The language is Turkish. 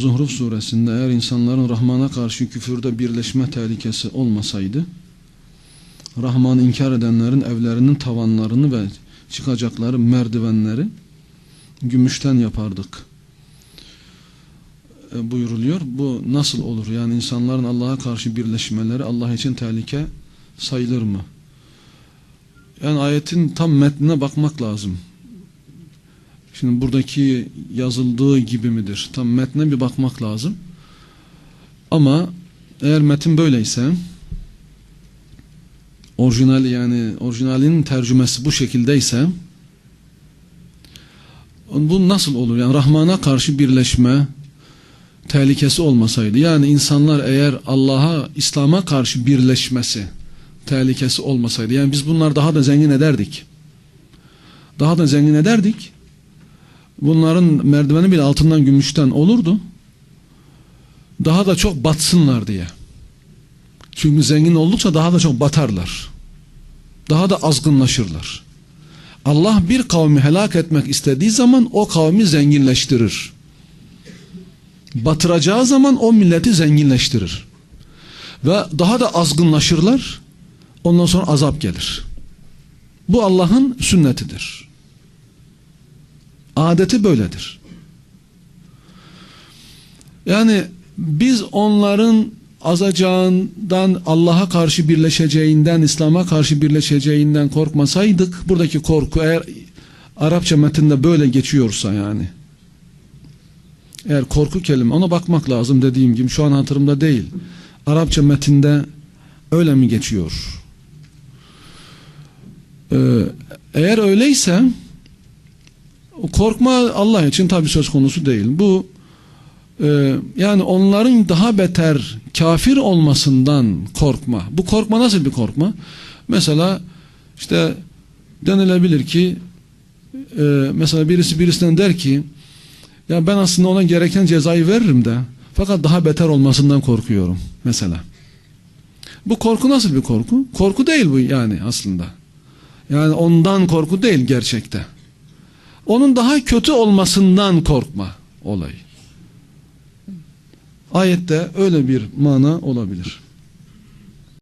Zuhruf suresinde eğer insanların Rahman'a karşı küfürde birleşme tehlikesi olmasaydı Rahman'ı inkar edenlerin evlerinin tavanlarını ve çıkacakları merdivenleri gümüşten yapardık e, buyuruluyor. Bu nasıl olur? Yani insanların Allah'a karşı birleşmeleri Allah için tehlike sayılır mı? Yani ayetin tam metnine bakmak lazım. Şimdi buradaki yazıldığı gibi midir? Tam metne bir bakmak lazım. Ama eğer metin böyleyse orijinal yani orijinalinin tercümesi bu şekildeyse bu nasıl olur? Yani Rahman'a karşı birleşme tehlikesi olmasaydı yani insanlar eğer Allah'a İslam'a karşı birleşmesi tehlikesi olmasaydı yani biz bunlar daha da zengin ederdik. Daha da zengin ederdik. Bunların merdiveni bile altından gümüşten olurdu. Daha da çok batsınlar diye. Çünkü zengin oldukça daha da çok batarlar. Daha da azgınlaşırlar. Allah bir kavmi helak etmek istediği zaman o kavmi zenginleştirir. Batıracağı zaman o milleti zenginleştirir. Ve daha da azgınlaşırlar. Ondan sonra azap gelir. Bu Allah'ın sünnetidir. Adeti böyledir. Yani biz onların azacağından, Allah'a karşı birleşeceğinden, İslam'a karşı birleşeceğinden korkmasaydık, buradaki korku eğer Arapça metinde böyle geçiyorsa yani, eğer korku kelime, ona bakmak lazım dediğim gibi, şu an hatırımda değil. Arapça metinde öyle mi geçiyor? Ee, eğer öyleyse, korkma Allah için tabi söz konusu değil. Bu e, yani onların daha beter kafir olmasından korkma. Bu korkma nasıl bir korkma? Mesela işte denilebilir ki e, mesela birisi birisinden der ki ya ben aslında ona gereken cezayı veririm de fakat daha beter olmasından korkuyorum mesela. Bu korku nasıl bir korku? Korku değil bu yani aslında. Yani ondan korku değil gerçekte. Onun daha kötü olmasından korkma olayı. Ayette öyle bir mana olabilir.